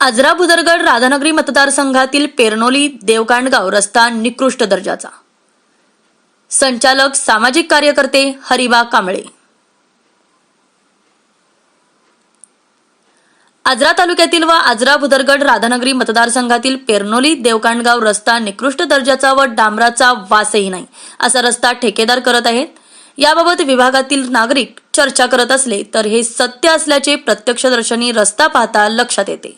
आजरा बुदरगड राधानगरी मतदारसंघातील पेरनोली देवकांडगाव रस्ता निकृष्ट दर्जाचा. संचालक सामाजिक कार्यकर्ते हरिबा कांबळे. आजरा तालुक्यातील व आजरा भुदरगड राधानगरी मतदारसंघातील पेरनोली देवकांडगाव रस्ता निकृष्ट दर्जाचा व डांबराचा वासही नाही असा रस्ता ठेकेदार करत आहेत. याबाबत विभागातील नागरिक चर्चा करत असले तर हे सत्य असल्याचे प्रत्यक्षदर्शनी रस्ता पाहता लक्षात येते.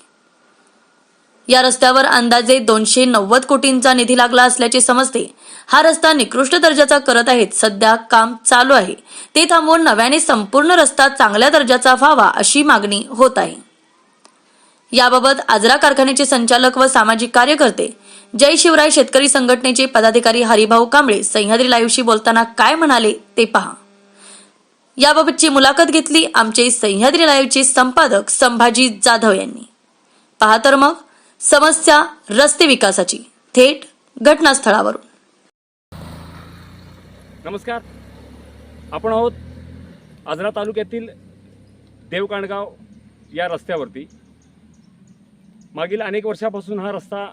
या रस्त्यावर अंदाजे दोनशे नव्वद कोटींचा निधी लागला असल्याचे समजते हा रस्ता निकृष्ट दर्जाचा करत आहेत सध्या काम चालू आहे. ते थांबवून नव्याने संपूर्ण रस्ता चांगल्या दर्जाचा व्हावा अशी मागणी होत आहे. याबाबत आजरा कारखान्याचे संचालक व सामाजिक कार्यकर्ते जय शिवराय शेतकरी संघटनेचे पदाधिकारी हरिभाऊ कांबळे सह्याद्री लाईव्हशी बोलताना काय म्हणाले ते पहा. याबाबतची मुलाखत घेतली आमचे सह्याद्री लाईव्हचे संपादक संभाजी जाधव यांनी. पहा तर मग समस्या रस्ते विकासाची थेट घटनास्थळावरून. नमस्कार. आपण आहोत आजरा तालुक्यातील देवकांडगाव या रस्त्यावरती. मागील अनेक वर्षापासून हा रस्ता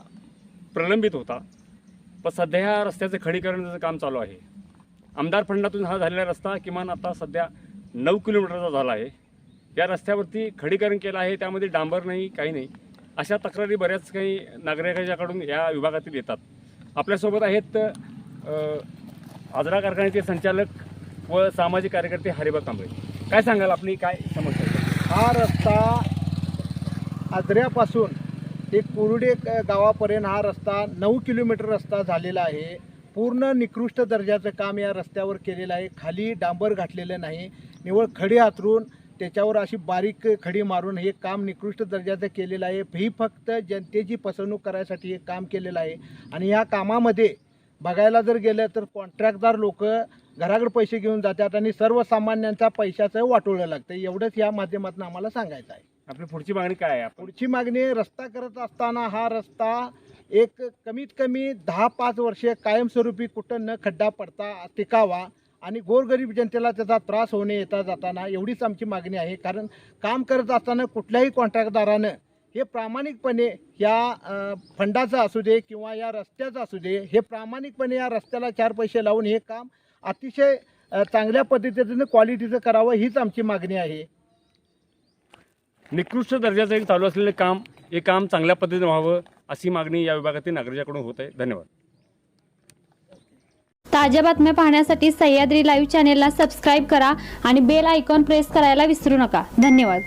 प्रलंबित होता पण सध्या ह्या रस्त्याचं खडीकरणाचं काम चालू आहे. आमदार फंडातून हा झालेला रस्ता किमान आता सध्या नऊ किलोमीटरचा झाला आहे. या रस्त्यावरती खडीकरण केलं आहे त्यामध्ये डांबर नाही काही नाही. अशा तक्रारी बऱ्याच काही नागरिकांच्याकडून या विभागातील येतात. आपल्यासोबत आहेत आजरा कारखान्याचे संचालक व सामाजिक कार्यकर्ते हरिबा कांबळे. काय सांगाल आपली काय समस्या हा रस्ता आजऱ्यापासून ते कुरुडे गावापर्यंत हा रस्ता नऊ किलोमीटर रस्ता झालेला आहे. पूर्ण निकृष्ट दर्जाचं काम या रस्त्यावर केलेलं आहे. खाली डांबर घातलेलं नाही. निवळ खडी हातरून त्याच्यावर अशी बारीक खडी मारून हे काम निकृष्ट दर्जाचं केलेलं आहे. ही फक्त जनतेची फसवणूक करायसाठी हे काम केलेलं आहे. आणि ह्या कामामध्ये बघायला जर गेलं तर कॉन्ट्रॅक्टदार लोक घराकडे पैसे घेऊन जातात आणि सर्वसामान्यांचा पैशाचं वाटोळं लागतं. एवढंच या माध्यमातून आम्हाला सांगायचं आहे. आपली पुढची मागणी काय आहे आपण? पुढची मागणी रस्ता करत असताना हा रस्ता एक कमीत कमी दहा पाच वर्षे कायमस्वरूपी कुठं न खड्डा पडता टिकावा आणि गोरगरीब जनतेला त्याचा त्रास होणे येता जाताना एवढीच आमची मागणी आहे. कारण काम करत असताना कुठल्याही कॉन्ट्रॅक्टदारानं हे प्रामाणिकपणे या फंडाचं असू दे किंवा या रस्त्याचं असू दे हे प्रामाणिकपणे या रस्त्याला चार पैसे लावून हे काम अतिशय चांगल्या पद्धतीनं क्वालिटीचं करावं हीच आमची मागणी आहे. निकृष्ट दर्जाचं एक चालू असलेलं काम हे काम चांगल्या पद्धतीने व्हावं अशी मागणी या विभागातील नागरिकांकडून होत आहे. धन्यवाद. ताज्या बातम्या पाहण्यासाठी सह्याद्री लाईव्ह चॅनेलला सबस्क्राईब करा आणि बेल आयकॉन प्रेस करायला विसरू नका. धन्यवाद.